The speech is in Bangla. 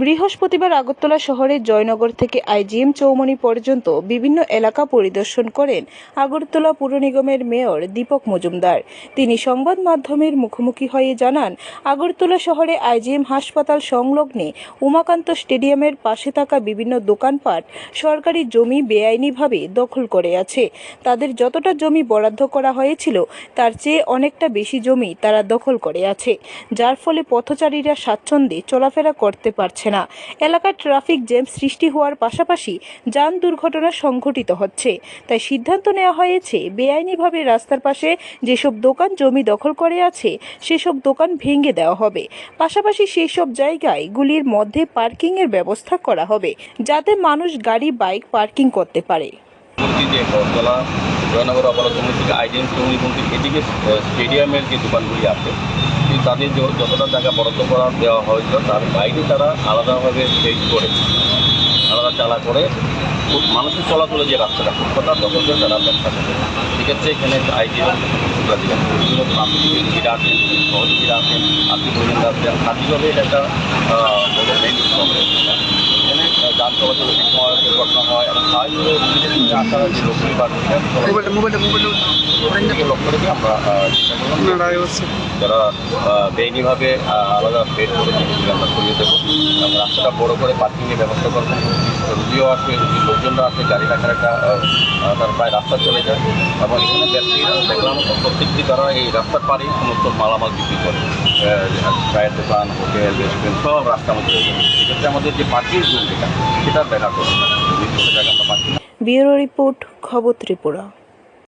বৃহস্পতিবার আগরতলা শহরের জয়নগর থেকে আইজিএম চৌমনি পর্যন্ত বিভিন্ন এলাকা পরিদর্শন করেন আগরতলা পুর নিগমের মেয়র দীপক মজুমদার। তিনি সংবাদ মাধ্যমের মুখোমুখি হয়ে জানান, আগরতলা শহরে আইজিএম হাসপাতাল সংলগ্নে উমাকান্ত স্টেডিয়ামের পাশে থাকা বিভিন্ন দোকানপাট সরকারি জমি বেআইনিভাবে দখল করে আছে। তাদের যতটা জমি বরাদ্দ করা হয়েছিল, তার চেয়ে অনেকটা বেশি জমি তারা দখল করে আছে, যার ফলে পথচারীরা স্বাচ্ছন্দ্যে চলাফেরা করতে পারছে না। এলাকার ট্রাফিক জ্যাম সৃষ্টি হওয়ার পাশাপাশি যান দুর্ঘটনা সংঘটিত হচ্ছে। তাই সিদ্ধান্ত নেওয়া হয়েছে, বেআইনিভাবে রাস্তার পাশে যেসব দোকান জমি দখল করে আছে, সেসব দোকান ভেঙে দেওয়া হবে। পাশাপাশি সেই সব জায়গায় গুলির মধ্যে পার্কিংয়ের ব্যবস্থা করা হবে, যাতে মানুষ গাড়ি, বাইক পার্কিং করতে পারে। যে বরতলা জয়নগর অপরাধ কমিটি থেকে আইডিএম কমিটি বলতে এদিকে স্টেডিয়ামের যে দোকানগুলি আছে তাদের যতটা জায়গা বরাদ্দ করা দেওয়া হয়েছিল, তার বাইরে তারা আলাদাভাবে সেই করে, আলাদা চালা করে মানুষের চলাচলে যে রাস্তাটা ফুটপাতা দখল করে তারা ব্যবসা করে। সেক্ষেত্রে এখানে আইডিএম বিভিন্ন প্রান্তিকরা আছেন সহযোগীরা আছেন আর্থিক প্রয়োজনরা আছেন আর্থিকভাবে এটা একটা মেইন প্রবলেম যান চলাচলে ঠিক সময় দুর্ঘটনা হয় এবং স্বাভাবিকভাবে নিজের যে আসার যে বা লক্ষ্য রেখে আমরা যারা বেআইনিভাবে আলাদা বেড করে আমরা সরিয়ে দেবো। এবং রাস্তাটা বড় করে পার্কিংয়ের ব্যবস্থা করব। রুগীও আসে রুগীর লোকজনরা আসে, গাড়ি রাখার একটা তার প্রায় রাস্তা চলে যায়। এবং এখানে ব্যক্তিরা দেখলাম, প্রত্যেকটি তারা এই রাস্তার পাড়েই সমস্ত মালামাল বিক্রি করে। চায়ের দোকান, হোটেল, রেস্টুরেন্ট, সব রাস্তার মধ্যে সেক্ষেত্রে আমাদের যে পার্কিং জোন যেটা সেটা দেখা করে নির্দিষ্ট জায়গায় আমরা পার্কিং ব্যুরো রিপোর্ট, খবর ত্রিপুরা।